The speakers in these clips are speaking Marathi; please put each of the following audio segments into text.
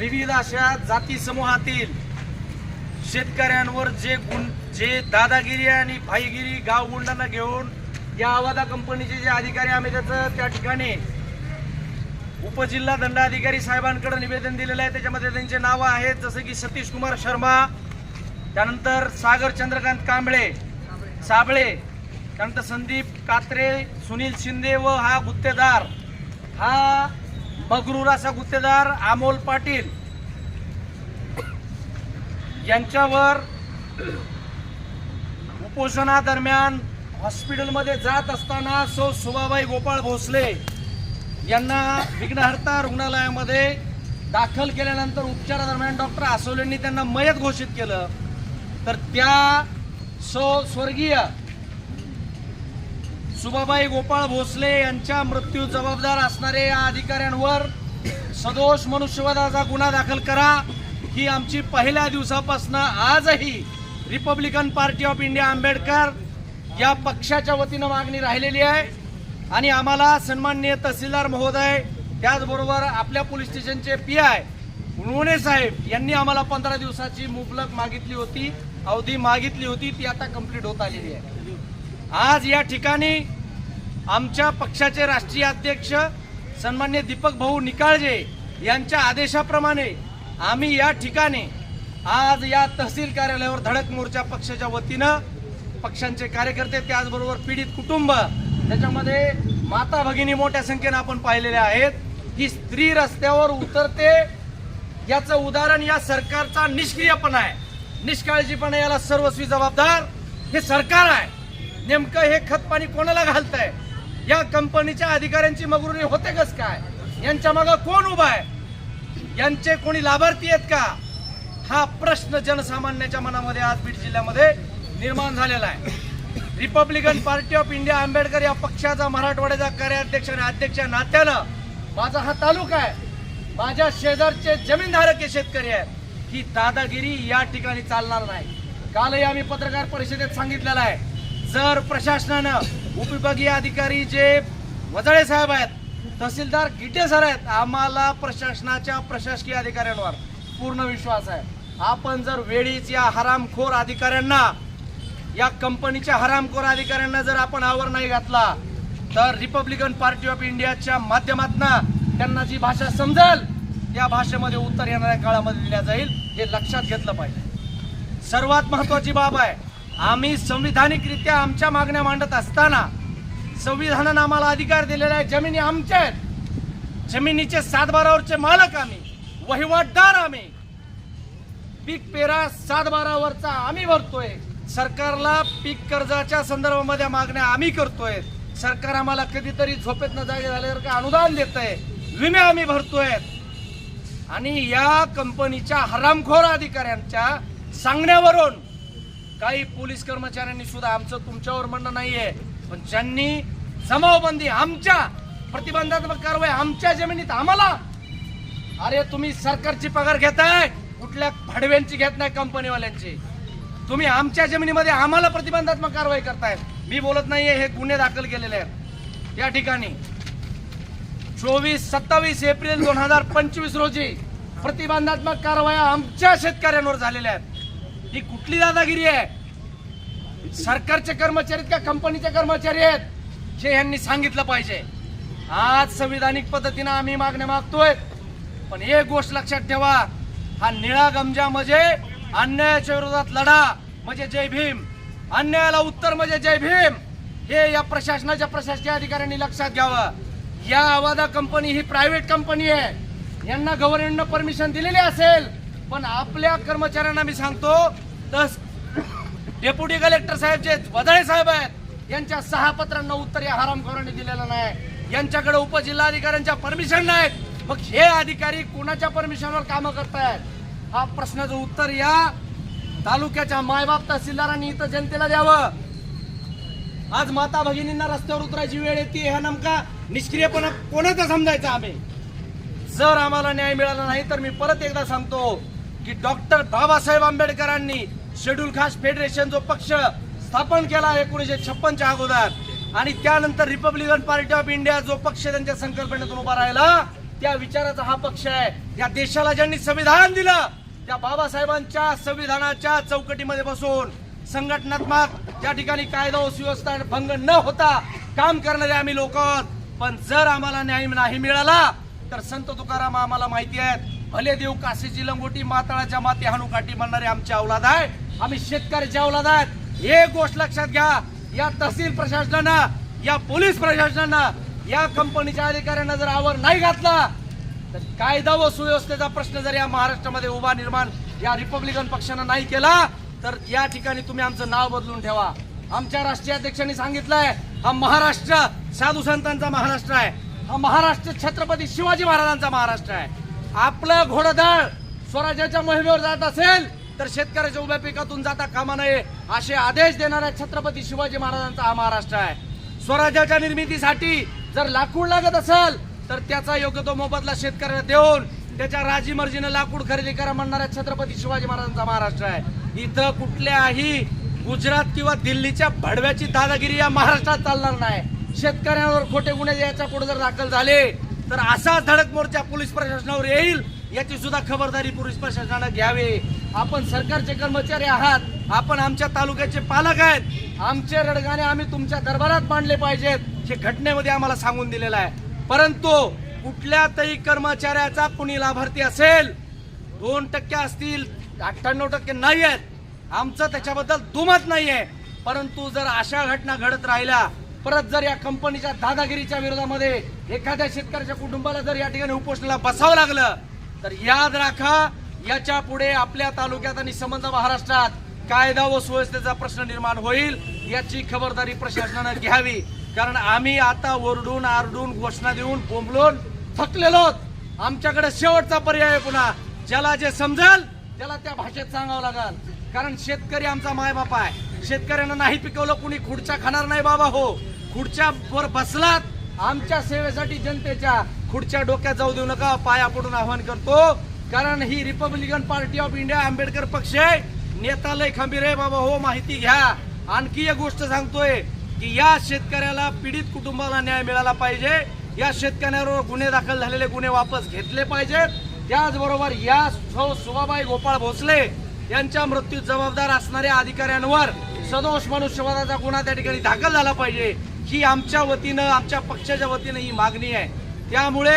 विविध अशा जाती समूहातील शेतकऱ्यांवर जे गुण जे दादागिरी आणि भाईगिरी गाव गुंडांना घेऊन या आवादा कंपनीचे जे अधिकारी आम्ही त्याचं त्या ठिकाणी उपजिल्हा दंडाधिकारी साहेबांकडे निवेदन दिलेलं आहे. त्याच्यामध्ये त्यांचे नावं आहेत जसं की सतीश कुमार शर्मा त्यानंतर सागर चंद्रकांत कांबळे साबळे त्यानंतर संदीप कात्रे सुनील शिंदे व हा गुत्तेदार. हा मगरुराचा गुत्तेदार अमोल पाटील यांच्यावर उपोषणादरम्यान हॉस्पिटलमध्ये जात असताना सौ सुभाबाई गोपाळ भोसले यांना विघ्नहर्ता रुग्णालयामध्ये दाखल केल्यानंतर उपचारादरम्यान डॉक्टर आसोलेंनी त्यांना मयत घोषित केलं. तर त्या सो स्वर्गीय सुभाबाई गोपाळ भोसले यांच्या मृत्यू जबाबदार असणारे या अधिकाऱ्यांवर सदोष मनुष्यवादाचा गुन्हा दाखल करा. ही आमची पहिल्या दिवसापासून आजही Republican Party of India Ambedkar या पक्षाच्या वतीनं मागणी राहिलेली आहे. आणि आम्हाला सन्माननीय तहसीलदार महोदय त्याचबरोबर आपल्या पोलीस स्टेशनचे पी आय उन्होने साहेब यांनी आम्हाला पंधरा दिवसाची मुबलक मागितली होती अवधी मागितली होती ती आता कंप्लीट होत आलेली आहे. आज या ठिकाणी आमच्या पक्षाचे राष्ट्रीय अध्यक्ष सन्मान्य दीपक भाऊ निकाळजे यांच्या आदेशाप्रमाणे आम्ही या ठिकाणी आज या तहसील कार्यालयावर धडक मोर्चा पक्षाच्या वतीनं पक्षांचे कार्यकर्ते त्याचबरोबर पीडित कुटुंब त्याच्यामध्ये माता भगिनी मोठ्या संख्येनं आपण पाहिलेल्या आहेत. की स्त्री रस्त्यावर उतरते याचं उदाहरण या सरकारचा निष्क्रियपणा आहे. निष्काळजीपणा याला सर्वस्वी जबाबदार हे सरकार आहे. नेमकं हे खत पाणी कोणाला आहे या कंपनीच्या अधिकाऱ्यांची मगरुरी होते कस काय? यांच्या मागं कोण उभा आहे? यांचे कोणी लाभार्थी आहेत का? हा प्रश्न जनसामान्याच्या मनामध्ये आज बीड जिल्ह्यामध्ये निर्माण झालेला आहे. Republican Party of India Ambedkar या पक्षाचा मराठवाड्याचा कार्याध्यक्ष आणि अध्यक्ष नात्यानं माझा हा तालुका आहे. माझ्या शेजारचे जमीनधारक हे शेतकरी आहेत. ही दादागिरी या ठिकाणी चालणार नाही. कालही आम्ही पत्रकार परिषदेत सांगितलेलं आहे. जर प्रशासनानं उपविभागीय अधिकारी जे वजळे साहेब आहेत तहसीलदार गिटे सर आहेत आम्हाला प्रशासनाच्या प्रशासकीय अधिकाऱ्यांवर पूर्ण विश्वास आहे. आपण जर वेळीच या हरामखोर अधिकाऱ्यांना या कंपनीच्या हरामखोर अधिकाऱ्यांना जर आपण आवर नाही घातला तर रिपब्लिकन पार्टी ऑफ इंडियाच्या माध्यमातून त्यांना जी भाषा समजेल त्या भाषेमध्ये उत्तर येणाऱ्या काळामध्ये दिल्या जाईल हे लक्षात घेतलं पाहिजे. सर्वात महत्वाची बाब आहे आम्ही संविधानिकरित्या आमच्या मागण्या मांडत असताना संविधानानं आम्हाला अधिकार दिलेला आहे. जमिनी आमच्या आहेत. जमिनीचे सातबारावरचे मालक आम्ही. वहिवाटदार आम्ही. पीक पेरा सातबारावरचा आम्ही भरतोय. सरकारला पीक कर्जाच्या संदर्भामध्ये मागण्या आम्ही करतोय. सरकार आम्हाला कधीतरी झोपेत न जागे झाल्यावर का अनुदान देत आहे विमे आम्ही भरतोय. आणि या कंपनीच्या हरामखोर अधिकाऱ्यांच्या सांगण्यावरून काही पोलीस कर्मचाऱ्यांनी सुद्धा आमचं तुमच्यावर म्हणणं नाहीये. पण ज्यांनी जमावबंदी आमच्या प्रतिबंधात्मक कारवाई आमच्या जमिनीत आम्हाला अरे तुम्ही सरकारची पगार घेताय कुठल्या भाडव्यांची घेत नाही कंपनीवाल्यांची. तुम्ही आमच्या जमिनीमध्ये आम्हाला प्रतिबंधात्मक कारवाई करताय. मी बोलत नाहीये हे गुन्हे दाखल केलेले आहेत. या ठिकाणी चोवीस सत्तावीस एप्रिल दोन हजार पंचवीस रोजी प्रतिबंधात्मक कारवाया आमच्या शेतकऱ्यांवर झालेल्या आहेत. ही कुठली दादागिरी आहे? सरकारचे कर्मचारी का कंपनीचे कर्मचारी आहेत? हे यांनी सांगितलं पाहिजे. आज संविधानिक पद्धतीनं आम्ही मागण्या मागतोय. पण एक गोष्ट लक्षात ठेवा हा निळा गमजा म्हणजे अन्यायाच्या विरोधात लढा म्हणजे जय भीम. अन्यायाला उत्तर म्हणजे जय भीम. हे या प्रशासनाच्या प्रशासकीय अधिकाऱ्यांनी लक्षात घ्यावं. या आवादा कंपनी ही प्रायव्हेट कंपनी आहे. यांना गव्हर्नमेंटनं परमिशन दिलेली असेल पण आपल्या कर्मचाऱ्यांना मी सांगतो तस डेप्युटी कलेक्टर साहेब जे वदळे साहेब आहेत यांच्या सहा पत्रांना उत्तर या हरामखोरांनी दिलेलं नाही. यांच्याकडे उपजिल्हाधिकाऱ्यांच्या परमिशन नाहीत मग हे अधिकारी कोणाच्या परमिशनवर कामं करतायत? हा प्रश्नाचं उत्तर या तालुक्याच्या मायबाप तहसीलदारांनी इथं जनतेला द्यावं. आज माता भगिनींना रस्त्यावर उतरायची वेळ येते ह्या नेमका निष्क्रियपणा कोणाचा समजायचा आम्ही? जर आम्हाला न्याय मिळाला नाही तर मी परत एकदा सांगतो की डॉक्टर बाबासाहेब आंबेडकरांनी शेड्यूल कास्ट फेडरेशन जो पक्ष स्थापन केला एकोणीसशे छप्पनच्या अगोदर आणि त्यानंतर रिपब्लिकन पार्टी ऑफ इंडिया जो पक्ष त्यांच्या संकल्पनेतून उभा राहिला त्या विचाराचा हा पक्ष आहे. या देशाला ज्यांनी संविधान दिलं त्या बाबासाहेबांच्या संविधानाच्या चौकटीमध्ये बसून संघटनात्मक त्या ठिकाणी कायदा व सुव्यवस्था भंग न होता काम करणारे आम्ही लोक पण जर आम्हाला न्याय नाही मिळाला तर संत तुकाराम आम्हाला माहिती आहेत भले देव काशीची लंगोटी माताळाच्या माती हाणू काठी म्हणणारे आमचे अवलाद आहे आम्ही शेतकऱ्याचे अवलाद आहेत. एक गोष्ट लक्षात घ्या या तहसील प्रशासनानं या पोलीस प्रशासनानं या कंपनीच्या अधिकाऱ्यांना जर आवर नाही घातला तर कायदा व सुव्यवस्थेचा प्रश्न जर या महाराष्ट्रामध्ये उभा निर्माण या रिपब्लिकन पक्षानं नाही केला तर या ठिकाणी तुम्ही आमचं नाव बदलून ठेवा. आमच्या राष्ट्रीय अध्यक्षांनी सांगितलंय हा महाराष्ट्र साधू संतांचा महाराष्ट्र आहे. हा महाराष्ट्र छत्रपती शिवाजी महाराजांचा महाराष्ट्र आहे. आपलं घोडदळ स्वराज्याच्या मोहिमेवर जात असेल तर शेतकऱ्याच्या उभ्या पिकातून जाता कामा नये असे आदेश देणाऱ्या छत्रपती शिवाजी महाराजांचा हा महाराष्ट्र आहे. स्वराज्याच्या निर्मितीसाठी जर लाकूड लागत असेल तर त्याचा योग्य तो मोबदला शेतकऱ्याला देऊन त्याच्या राजी मर्जीनं लाकूड खरेदी करा म्हणणाऱ्या छत्रपती शिवाजी महाराजांचा महाराष्ट्र आहे. इथं कुठल्याही गुजरात किंवा दिल्लीच्या भडव्याची दादागिरी या महाराष्ट्रात चालणार नाही. शेतकऱ्यांवर खोटे गुन्हे याच्यापुढे जर दाखल झाले तर असाच धडक मोर्चा पोलीस प्रशासनावर येईल याची सुद्धा खबरदारी पोलीस प्रशासनानं घ्यावी. आपण सरकारचे कर्मचारी आहात आपण आमच्या तालुक्याचे पालक आहेत. आमचे रडगाणे आम्ही तुमच्या दरबारात मांडले पाहिजेत हे घटनेमध्ये आम्हाला सांगून दिलेलं आहे. परंतु कुठल्यातही कर्मचाऱ्याचा कुणी लाभार्थी असेल दोन टक्के असतील अठ्ठ्याण्णव टक्के नाही आहेत. आमचं त्याच्याबद्दल दुमत नाही आहे परंतु जर अशा घटना घडत राहिल्या परत जर या कंपनीच्या दादागिरीच्या विरोधामध्ये एखाद्या शेतकऱ्याच्या कुटुंबाला जर या ठिकाणी उपोषणाला बसावं लागलं तर याद राखा याच्यापुढे आपल्या तालुक्यात आणि संबंध महाराष्ट्रात कायदा व सुव्यवस्थेचा प्रश्न निर्माण होईल याची खबरदारी प्रशासनानं घ्यावी. कारण आम्ही आता ओरडून आरडून घोषणा देऊन बोंबलून थकलेलो आहोत. आमच्याकडे शेवटचा पर्याय आहे पुन्हा. ज्याला जे समजेल त्याला त्या भाषेत सांगावं लागेल. कारण शेतकरी आमचा मायबाप आहे. शेतकऱ्यांना नाही पिकवलं कुणी खुडच्या खाणार नाही बाबा हो. खुडच्या वर बसलात आमच्या सेवेसाठी जनतेच्या खुडच्या डोक्यात जाऊ देऊ नका पाया पडून आवाहन करतो. कारण ही Republican Party of India Ambedkar पक्ष आहे. नेता लय खंबीर आहे बाबा हो माहिती घ्या. आणखी एक गोष्ट सांगतोय की या शेतकऱ्याला पीडित कुटुंबाला न्याय मिळाला पाहिजे. या शेतकऱ्यांवर गुन्हे दाखल झालेले गुन्हे वापस घेतले पाहिजेत. त्याचबरोबर या सौ सुभाबाई गोपाळ भोसले यांच्या मृत्यूत जबाबदार असणाऱ्या अधिकाऱ्यांवर सदोष मनुष्यवादाचा गुन्हा त्या ठिकाणी दाखल झाला पाहिजे ही आमच्या वतीनं आमच्या पक्षाच्या वतीनं ही मागणी आहे. त्यामुळे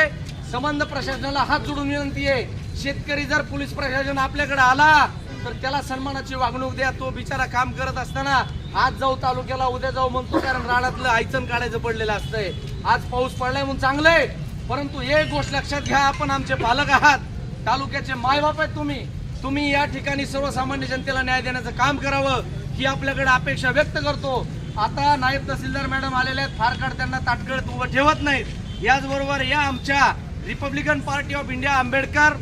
संबंध प्रशासनाला हात जोडून विनंती आहे शेतकरी जर पोलीस प्रशासन आपल्याकडे आला तर त्याला सन्मानाची वागणूक द्या तो बिचारा काम करत असताना आज जाऊ तालुक्याला उद्या जाऊ म्हणतो कारण राणातलं आयचन काढायचं पडलेलं असतंय. आज पाऊस पडलाय म्हणून चांगलंय परंतु एक गोष्ट लक्षात घ्या आपण आमचे पालक आहात तालुक्याचे मायबाप आहेत तुम्ही. तुम्ही या ठिकाणी सर्वसामान्य जनतेला न्याय देण्याचं काम करावं ही आपल्याकडे अपेक्षा व्यक्त करतो. आता नायब तहसीलदार मॅडम आलेले आहेत. फार काळ त्यांना ताटकळत उभं ठेवत नाहीत. याचबरोबर या आमच्या Republican Party of India Ambedkar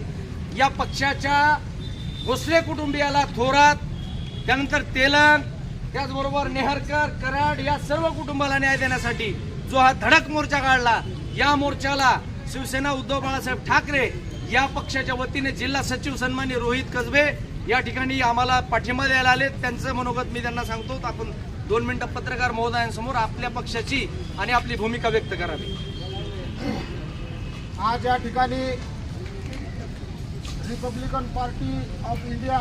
या पक्षाच्या भोसले कुटुंबियाला थोरात त्यानंतर तेलंग त्याचबरोबर नेहरकर कराड या सर्व कुटुंबाला न्याय देण्यासाठी जो हा धडक मोर्चा काढला या मोर्चाला शिवसेना उद्धव बाळासाहेब ठाकरे या पक्षाच्या वतीने जिल्हा सचिव सन्मान्य रोहित कसबे या ठिकाणी आम्हाला पाठिंबा द्यायला आले त्यांचं मनोगत मी त्यांना सांगतो. आपण दोन मिनिटं पत्रकार महोदयांसमोर आपल्या पक्षाची आणि आपली भूमिका व्यक्त करावी. आज या ठिकाणी Republican Party of India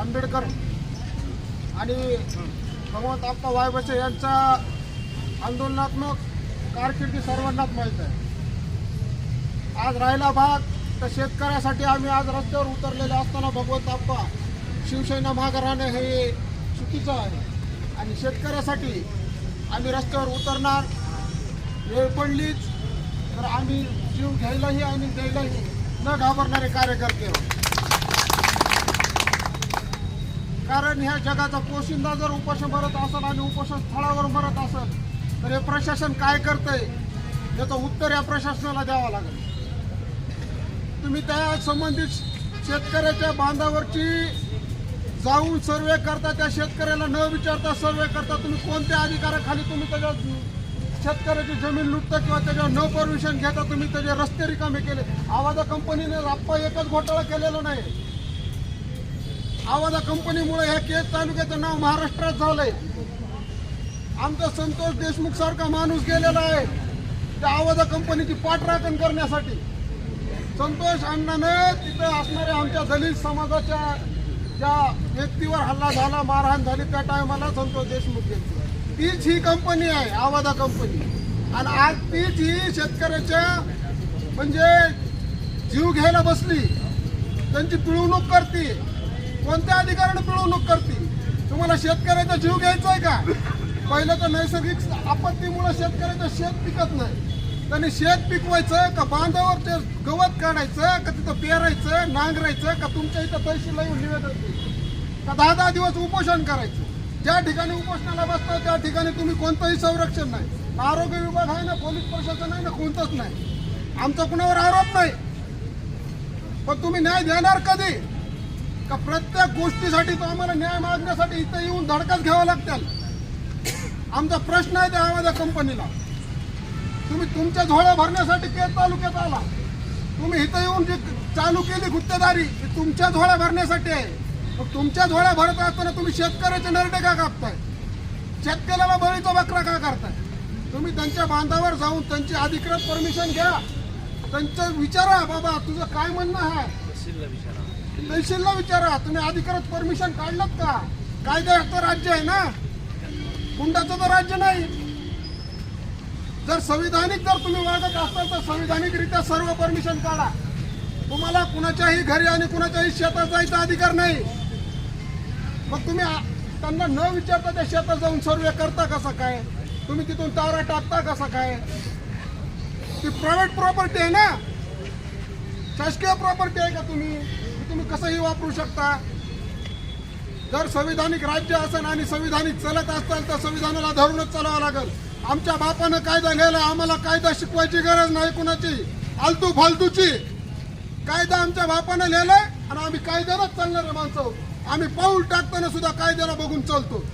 Ambedkar आणि भगवंत आप्पा वायबसे यांचा आंदोलनात्मक कारकिर्दी सर्वांनाच माहीत आहे. आज राहिला भाग तर शेतकऱ्यासाठी आम्ही आज रस्त्यावर उतरलेले असताना भगवंत आप्पा शिवसेना भाग राहणं हे चुकीचं आहे आणि शेतकऱ्यासाठी आम्ही रस्त्यावर उतरणार वेळ पडलीच तर आम्ही जीव घ्यायलाही आणि द्यायलाही न घाबरणारे कार्यकर्ते आहोत. कारण ह्या जगाचा पोशिंदा जर उपोषण भरत असेल आणि उपोषण स्थळावर मरत असेल तर हे प्रशासन काय करतंय याचं उत्तर या प्रशासनाला द्यावं लागेल तुम्ही त्या संबंधित शेतकऱ्याच्या बांधावरची जाऊन सर्वे करता त्या शेतकऱ्याला न विचारता सर्वे करता तुम्ही कोणत्या अधिकाराखाली तुम्ही त्याच्या शेतकऱ्याची जमीन लुटता किंवा त्याच्यावर न परमिशन घेता तुम्ही त्याचे रस्ते रिकामे केले? आवाजा कंपनीने आप्पा एकच घोटाळा केलेला नाही. आवाजा कंपनीमुळे ह्या केस तालुक्याचं नाव महाराष्ट्रात झालंय. आमचा संतोष देशमुख सारखा माणूस गेलेला आहे. त्या आवाजा कंपनीची पाठराखण करण्यासाठी. संतोष अण्णाने तिथं असणाऱ्या आमच्या दलित समाजाच्या ज्या व्यक्तीवर हल्ला झाला मारहाण झाली त्या टायमाला संतोष देशमुख यांची तीच ही कंपनी आहे आवादा कंपनी आणि आज तीच ही शेतकऱ्याच्या म्हणजे जीव घ्यायला बसली. त्यांची पिळवणूक करते. कोणत्या अधिकाऱ्याने पिळवणूक करते? तुम्हाला शेतकऱ्याचा जीव घ्यायचा आहे का? पहिलं तर नैसर्गिक आपत्तीमुळे शेतकऱ्याचं शेत पिकत नाही. त्याने शेत पिकवायचं का बांधावरचे गवत काढायचं का तिथं पेरायचं नांगरायचं का तुमच्या इथं तहसीलला येऊन निवेदन द्यायचं? का दहा दहा दिवस उपोषण करायचं? ज्या ठिकाणी उपोषणाला बसतं त्या ठिकाणी तुम्ही कोणतंही संरक्षण नाही. आरोग्य विभाग आहे ना पोलीस प्रशासन आहे ना कोणतंच नाही. आमचा कुणावर आरोप नाही. पण तुम्ही न्याय देणार कधी? का प्रत्येक गोष्टीसाठी तो आम्हाला न्याय मागण्यासाठी इथं येऊन धडकाच घ्यावा लागतील? आमचा प्रश्न आहे त्या आम्हाला कंपनीला. तुम्ही तुमच्या झोळ्या भरण्यासाठी केस तालुक्यात आला. तुम्ही इथं येऊन जी चालू केली गुत्तेदारी ती तुमच्या झोळ्या भरण्यासाठी आहे. मग तुमच्या झोळ्या भरत असताना तुम्ही शेतकऱ्याचे नरडे का कापताय? शेतकऱ्याला बळीचा बकरा का करताय? तुम्ही त्यांच्या बांधावर जाऊन त्यांची अधिकृत परमिशन घ्या. त्यांचं विचारा बाबा तुझं काय म्हणणं आहे? तहसीलला विचारा. तुम्ही अधिकृत परमिशन काढलं का? कायद्याचं राज्य आहे ना? हुंडाचं तर राज्य नाही. जर संविधानिक जर तुम्ही वागत असाल तर संविधानिकरित्या सर्व परमिशन काढा. तुम्हाला कुणाच्याही घरी आणि कुणाच्याही शेतात जायचा अधिकार नाही. मग तुम्ही त्यांना न विचारता त्या शेतात जाऊन सर्वे करता कसा काय? तुम्ही तिथून तारा टाकता कसा काय? ती प्रायव्हेट प्रॉपर्टी आहे ना? शासकीय प्रॉपर्टी आहे का तुम्ही? तुम्ही कसंही वापरू शकता. जर संविधानिक राज्य असेल आणि संविधानिक चालत असाल तर संविधानाला धरूनच चालावं लागेल. आमच्या बापानं कायदा घ्यायला आम्हाला कायदा शिकवायची गरज नाही कुणाची. आलतू फालतूची. कायदा आमच्या बापानं लिहिलाय आणि आम्ही कायद्यालाच चालणारे माणसं आम्ही पाऊल टाकताना सुद्धा कायद्याला बघून चालतो.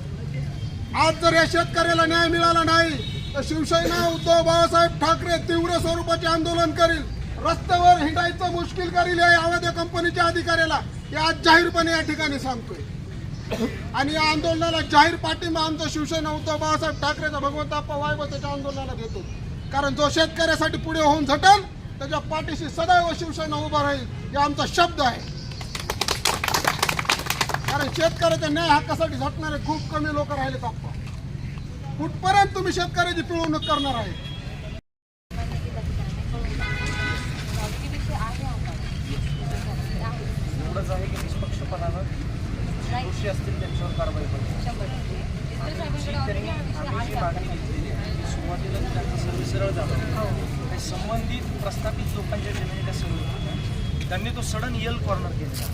आज जर या शेतकऱ्याला न्याय मिळाला नाही तर शिवसेना उद्धव बाळासाहेब ठाकरे तीव्र स्वरूपाचे आंदोलन करील. रस्त्यावर हिंडायचं मुश्किल करील या आवाद्या कंपनीच्या अधिकाऱ्याला. हे आज जाहीरपणे या ठिकाणी सांगतोय. आणि या आंदोलनाला जाहीर पाठिंबा आमचा शिवसेना उद्धव बाळासाहेब ठाकरेचा भगवंत आप्पा त्याच्या आंदोलनाला देतो कारण जो शेतकऱ्यासाठी पुढे होऊन झटल त्याच्या पाठीशी सदैव शिवसेना उभा राहील हे आमचा शब्द आहे. कारण शेतकऱ्याच्या न्याय हक्कासाठी झटणारे खूप कमी लोक राहिले आप्पा कुठपर्यंत तुम्ही शेतकऱ्याची पिळवणूक करणार आहे? आहे की निष्पक्षपणानं दोषी असतील त्यांच्यावर कारवाई त्यांनी आम्ही जी मागणी घेतलेली आहे ती सुरुवातीला त्यांचं सर्व सरळ झालं. काही संबंधित प्रस्थापित लोकांच्या जमिनी त्या सर्व. त्यांनी तो सडन यल कॉर्नर केलेला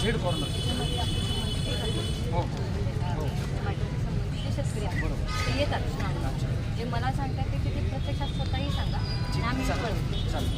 झेड कॉर्नर. हो हो शेतकरी आहे. ते येतात. जे मला सांगतात ते किती प्रत्यक्षात स्वतःही सांगा. आम्ही चालेल